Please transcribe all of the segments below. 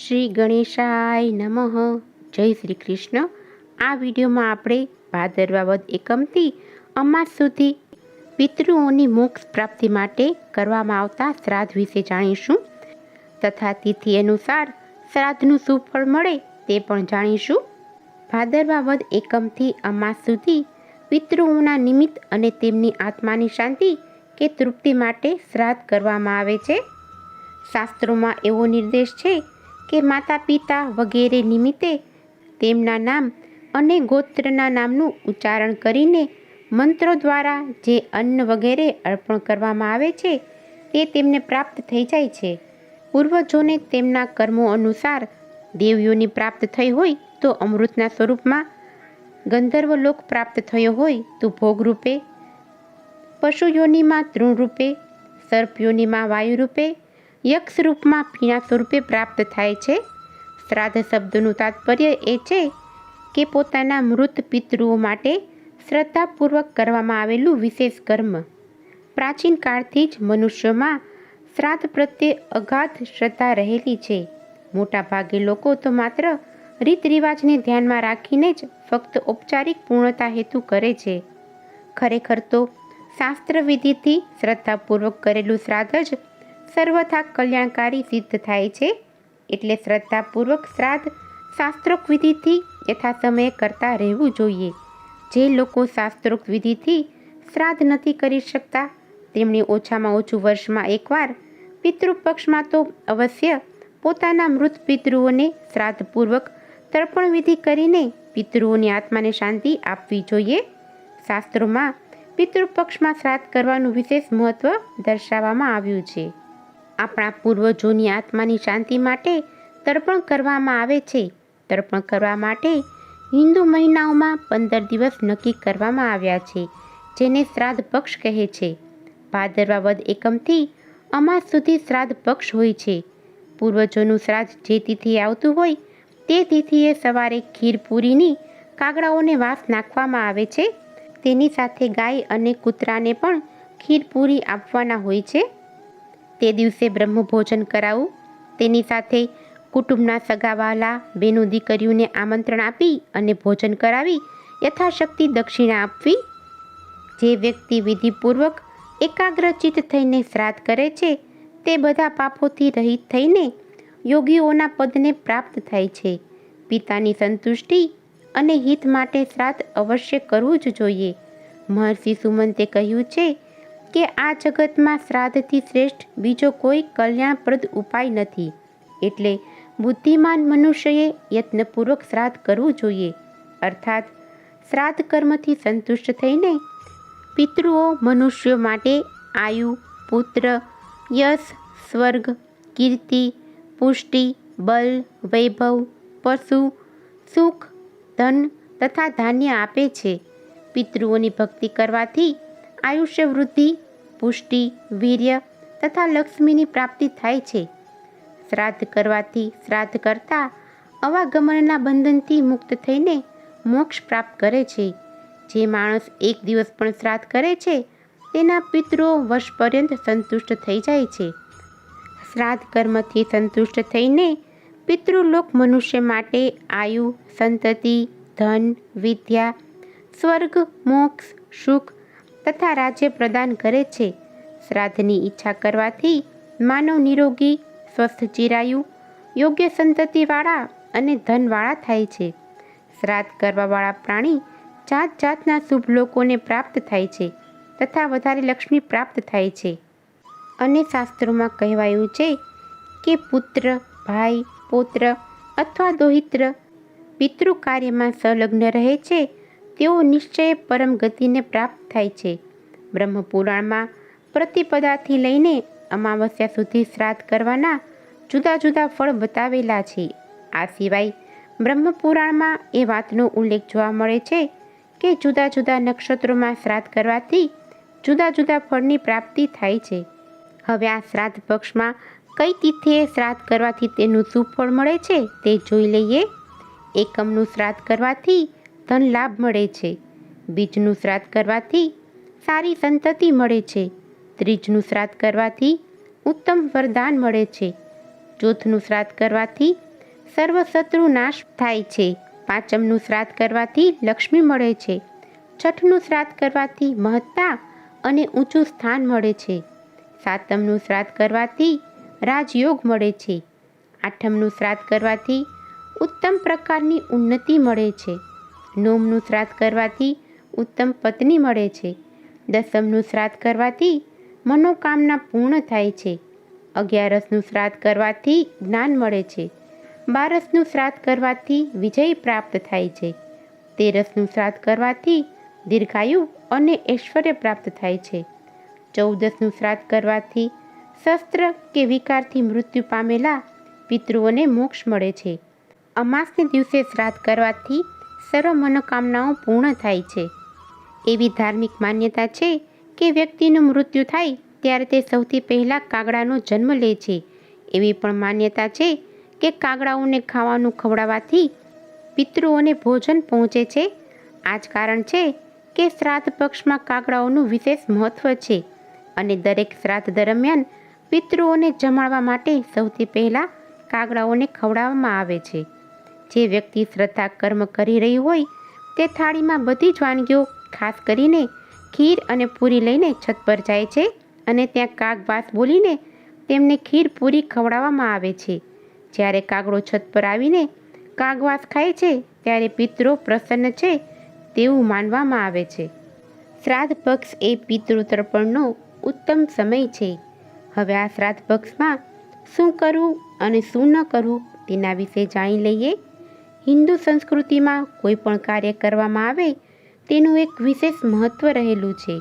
શ્રી ગણેશાય નમઃ. જય શ્રી કૃષ્ણ. આ વિડીયોમાં આપણે ભાદરવા વધ એકમથી અમાસ સુધી પિતૃઓની મોક્ષ પ્રાપ્તિ માટે કરવામાં આવતા શ્રાદ્ધ વિશે જાણીશું તથા તિથિ અનુસાર શ્રાદ્ધનું શું મળે તે પણ જાણીશું. ભાદરવા વધ એકમથી અમાસ સુધી પિતૃઓના નિમિત્ત અને તેમની આત્માની શાંતિ કે તૃપ્તિ માટે શ્રાદ્ધ કરવામાં આવે છે. શાસ્ત્રોમાં એવો નિર્દેશ છે કે માતા પિતા વગેરે નિમિત્તે તેમના નામ અને ગોત્રના નામનું ઉચ્ચારણ કરીને મંત્રો દ્વારા જે અન્ન વગેરે અર્પણ કરવામાં આવે છે તે તેમને પ્રાપ્ત થઈ જાય છે. પૂર્વજોને તેમના કર્મો અનુસાર દેવીઓની પ્રાપ્ત થઈ હોય તો અમૃતના સ્વરૂપમાં ગંધર્વ લોક પ્રાપ્ત થયો હોય તો ભોગરૂપે પશુ યોનિમાં તૃણ રૂપે યક્ષ રૂપમાં પીણા સ્વરૂપે પ્રાપ્ત થાય છે. શ્રાદ્ધ શબ્દનું તાત્પર્ય એ છે કે પોતાના મૃત પિતૃઓ માટે શ્રદ્ધાપૂર્વક કરવામાં આવેલું વિશેષ કર્મ. પ્રાચીન કાળથી જ મનુષ્યમાં શ્રાદ્ધ પ્રત્યે અગાધ શ્રદ્ધા રહેલી છે. મોટા ભાગે લોકો તો માત્ર રીત રિવાજને ધ્યાનમાં રાખીને જ ફક્ત ઔપચારિક પૂર્ણતા હેતુ કરે છે. ખરેખર તો શાસ્ત્ર વિધિથી શ્રદ્ધાપૂર્વક કરેલું શ્રાદ્ધ જ સર્વથા કલ્યાણકારી સિદ્ધ થાય છે એટલે શ્રદ્ધાપૂર્વક શ્રાદ્ધ શાસ્ત્રોક્ત વિધિથી યથા સમયે કરતા રહેવું જોઈએ. જે લોકો શાસ્ત્રોક્ત વિધિથી શ્રાદ્ધ નથી કરી શકતા, તેમણે ઓછામાં ઓછું વર્ષમાં એકવાર પિતૃપક્ષમાં તો અવશ્ય પોતાના મૃત પિતૃઓને શ્રાદ્ધપૂર્વક તર્પણ વિધિ કરીને પિતૃઓની આત્માને શાંતિ આપવી જોઈએ. શાસ્ત્રોમાં પિતૃપક્ષમાં શ્રાદ્ધ કરવાનું વિશેષ મહત્ત્વ દર્શાવવામાં આવ્યું છે. આપણા પૂર્વજોની આત્માની શાંતિ માટે તર્પણ કરવામાં આવે છે. તર્પણ કરવા માટે હિન્દુ મહિનાઓમાં પંદર દિવસ નક્કી કરવામાં આવ્યા છે, જેને શ્રાદ્ધ પક્ષ કહે છે. ભાદરવા વદ એકમથી અમાસ સુધી શ્રાદ્ધ પક્ષ હોય છે. પૂર્વજોનું શ્રાદ્ધ જે તિથિએ આવતું હોય, તે તિથિએ સવારે ખીર પૂરીની કાગડાઓને વાસ નાખવામાં આવે છે. તેની સાથે ગાય અને કૂતરાને પણ ખીર પૂરી આપવાના હોય છે. તે દિવસે બ્રહ્મભોજન કરાવવું તેની સાથે કુટુંબના સગાવાલા, બેનો દીકરીઓને આમંત્રણ આપી અને ભોજન કરાવી, યથાશક્તિ દક્ષિણા આપવી. જે વ્યક્તિ વિધિપૂર્વક એકાગ્રચિત થઈને શ્રાદ્ધ કરે છે, તે બધા પાપોથી રહિત થઈને યોગીઓના પદને પ્રાપ્ત થાય છે. પિતાની સંતુષ્ટિ અને હિત માટે શ્રાદ્ધ અવશ્ય કરવું જ જોઈએ. મહર્ષિ સુમંતે કહ્યું છે કે આ જગતમાં શ્રાદ્ધથી શ્રેષ્ઠ બીજો કોઈ કલ્યાણપ્રદ ઉપાય નથી. એટલે બુદ્ધિમાન મનુષ્યએ યત્નપૂર્વક શ્રાદ્ધ કરવું જોઈએ. અર્થાત, શ્રાદ્ધ કર્મથી સંતુષ્ટ થઈને પિતૃઓ મનુષ્યો માટે આયુ, પુત્ર, યશ, સ્વર્ગ, કીર્તિ, પુષ્ટિ, બલ, વૈભવ, પશુ, સુખ, ધન તથા ધાન્ય આપે છે. પિતૃઓની ભક્તિ કરવાથી આયુષ્ય વૃદ્ધિ, પુષ્ટિ, વીર્ય તથા લક્ષ્મીની પ્રાપ્તિ થાય છે. શ્રાદ્ધ કરવાથી શ્રાદ્ધ કરતા અવાગમનના બંધનથી મુક્ત થઈને મોક્ષ પ્રાપ્ત કરે છે. જે માણસ એક દિવસ પણ શ્રાદ્ધ કરે છે, તેના પિતૃઓ વર્ષ પર્યંત સંતુષ્ટ થઈ જાય છે. શ્રાદ્ધ કર્મથી સંતુષ્ટ થઈને પિતૃલોક મનુષ્ય માટે આયુ, સંતતિ, ધન, વિદ્યા, સ્વર્ગ, મોક્ષ, સુખ તથા રાજ્ય પ્રદાન કરે છે. શ્રાદ્ધની ઈચ્છા કરવાથી માનવ નિરોગી, સ્વસ્થ ચિરાયુ, યોગ્ય સંતતિવાળા અને ધનવાળા થાય છે. શ્રાદ્ધ કરવાવાળા પ્રાણી જાત જાતના શુભ લોકોને પ્રાપ્ત થાય છે તથા વધારે લક્ષ્મી પ્રાપ્ત થાય છે. અને શાસ્ત્રોમાં કહેવાયું છે કે પુત્ર, ભાઈ, પૌત્ર અથવા દોહિત્ર પિતૃ કાર્યમાં સંલગ્ન રહે છે તેઓ નિશ્ચય પરમ ગતિને પ્રાપ્ત થાય છે. બ્રહ્મપુરાણમાં પ્રતિપદાથી લઈને અમાવસ્યા સુધી શ્રાદ્ધ કરવાના જુદા જુદા ફળ બતાવેલા છે. આ સિવાય બ્રહ્મપુરાણમાં એ વાતનો ઉલ્લેખ જોવા મળે છે કે જુદા જુદા નક્ષત્રોમાં શ્રાદ્ધ કરવાથી જુદા જુદા ફળની પ્રાપ્તિ થાય છે. હવે આ શ્રાદ્ધ પક્ષમાં કઈ તિથિએ શ્રાદ્ધ કરવાથી તેનું શું ફળ મળે છે તે જોઈ લઈએ. એકમનું શ્રાદ્ધ કરવાથી ધન લાભ મળે છે. બીજનું શ્રાદ્ધ કરવાથી સારી સંતતિ મળે છે. ત્રીજનું શ્રાદ્ધ કરવાથી ઉત્તમ વરદાન મળે છે. ચોથનું શ્રાદ્ધ કરવાથી સર્વ શત્રુ નાશ થાય છે. પાંચમનું શ્રાદ્ધ કરવાથી લક્ષ્મી મળે છે. છઠનું શ્રાદ્ધ કરવાથી મહત્તા અને ઊંચું સ્થાન મળે છે. સાતમનું શ્રાદ્ધ કરવાથી રાજયોગ મળે છે. આઠમનું શ્રાદ્ધ કરવાથી ઉત્તમ પ્રકારની ઉન્નતિ મળે છે. નોમનું શ્રાદ્ધ કરવાથી ઉત્તમ પત્ની મળે છે. દસમનું શ્રાદ્ધ કરવાથી મનોકામના પૂર્ણ થાય છે. અગિયારસનું શ્રાદ્ધ કરવાથી જ્ઞાન મળે છે. બારસનું શ્રાદ્ધ કરવાથી વિજય પ્રાપ્ત થાય છે. તેરસનું શ્રાદ્ધ કરવાથી દીર્ઘાયુ અને ઐશ્વર્ય પ્રાપ્ત થાય છે. ચૌદસનું શ્રાદ્ધ કરવાથી શસ્ત્ર કે વિકારથી મૃત્યુ પામેલા પિતૃઓને મોક્ષ મળે છે. અમાસને દિવસે શ્રાદ્ધ કરવાથી સર્વ મનોકામનાઓ પૂર્ણ થાય છે. એવી ધાર્મિક માન્યતા છે કે વ્યક્તિનું મૃત્યુ થાય ત્યારે તે સૌથી પહેલાં કાગડાનો જન્મ લે છે. એવી પણ માન્યતા છે કે કાગડાઓને ખાવાનું ખવડાવવાથી પિતૃઓને ભોજન પહોંચે છે. આ જ કારણ છે કે શ્રાદ્ધ પક્ષમાં કાગડાઓનું વિશેષ મહત્ત્વ છે અને દરેક શ્રાદ્ધ દરમિયાન પિતૃઓને જમાડવા માટે સૌથી પહેલાં કાગડાઓને ખવડાવવામાં આવે છે. જે વ્યક્તિ શ્રદ્ધા કર્મ કરી રહી હોય, તે થાળીમાં બધી જ વાનગીઓ ખાસ કરીને ખીર અને પૂરી લઈને છત પર જાય છે અને ત્યાં કાગવાસ બોલીને તેમને ખીર પૂરી ખવડાવવામાં આવે છે. જ્યારે કાગડો છત પર આવીને કાગવાસ ખાય છે, ત્યારે પિતૃ પ્રસન્ન છે તેવું માનવામાં આવે છે. શ્રાદ્ધ પક્ષ એ પિતૃ તર્પણનો ઉત્તમ સમય છે. હવે આ શ્રાદ્ધ પક્ષમાં શું કરવું અને શું ન કરવું તેના વિશે જાણી લઈએ. હિન્દુ સંસ્કૃતિમાં કોઈ પણ કાર્ય કરવામાં આવે, તેનું એક વિશેષ મહત્ત્વ રહેલું છે.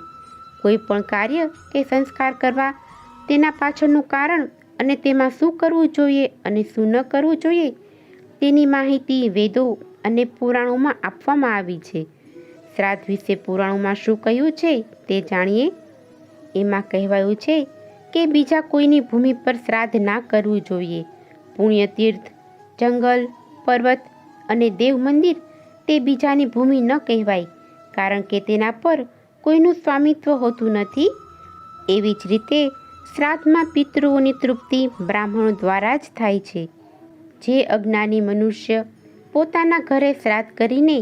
કોઈ પણ કાર્ય કે સંસ્કાર કરવા તેના પાછળનું કારણ અને તેમાં શું કરવું જોઈએ અને શું ન કરવું જોઈએ, તેની માહિતી વેદો અને પુરાણોમાં આપવામાં આવી છે. શ્રાદ્ધ વિશે પુરાણોમાં શું કહ્યું છે તે જાણીએ. એમાં કહેવાયું છે કે બીજા કોઈની ભૂમિ પર શ્રાદ્ધ ના કરવું જોઈએ. પુણ્ય તીર્થ જંગલ, પર્વત અને દેવ મંદિર તે બીજાની ભૂમિ ન કહેવાય, કારણ કે તેના પર કોઈનું સ્વામિત્વ હોતું નથી. એવી જ રીતે શ્રાદ્ધમાં પિતૃઓની તૃપ્તિ બ્રાહ્મણો દ્વારા જ થાય છે. જે અજ્ઞાની મનુષ્ય પોતાના ઘરે શ્રાદ્ધ કરીને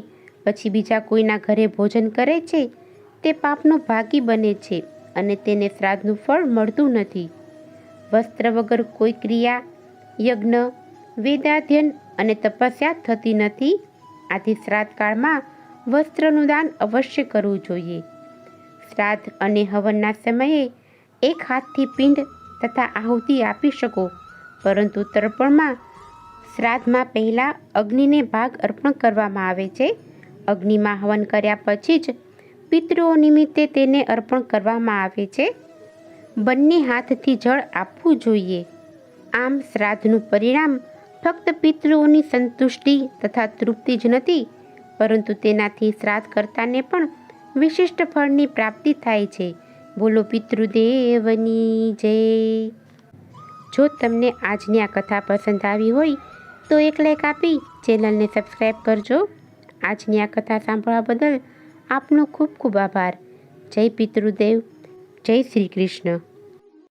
પછી બીજા કોઈના ઘરે ભોજન કરે છે, તે પાપનો ભાગી બને છે અને તેને શ્રાદ્ધનું ફળ મળતું નથી. વસ્ત્ર વગર કોઈ ક્રિયા, યજ્ઞ, વેદાધ્યન અને તપસ્યા થતી નથી. આથી શ્રાદ્ધ કાળમાં વસ્ત્રનું દાન અવશ્ય કરવું જોઈએ. શ્રાદ્ધ અને હવનના સમયે એક હાથથી પિંડ તથા આહુતિ આપી શકો, પરંતુ તર્પણમાં શ્રાદ્ધમાં પહેલાં અગ્નિને ભાગ અર્પણ કરવામાં આવે છે. અગ્નિમાં હવન કર્યા પછી જ પિતૃઓ નિમિત્તે તેને અર્પણ કરવામાં આવે છે. બંને હાથથી જળ આપવું જોઈએ. આમ શ્રાદ્ધનું પરિણામ ફક્ત પિતૃઓની સંતુષ્ટિ તથા તૃપ્તિ જ નથી, પરંતુ તેનાથી શ્રાદ્ધ કરતાને પણ વિશિષ્ટ ફળની પ્રાપ્તિ થાય છે. બોલો પિતૃદેવની જય. જો તમને આજની આ કથા પસંદ આવી હોય, તો એક લાઈક આપી ચેનલને સબસ્ક્રાઈબ કરજો. આજની આ કથા સાંભળવા બદલ આપનો ખૂબ ખૂબ આભાર. જય પિતૃદેવ, જય શ્રી કૃષ્ણ.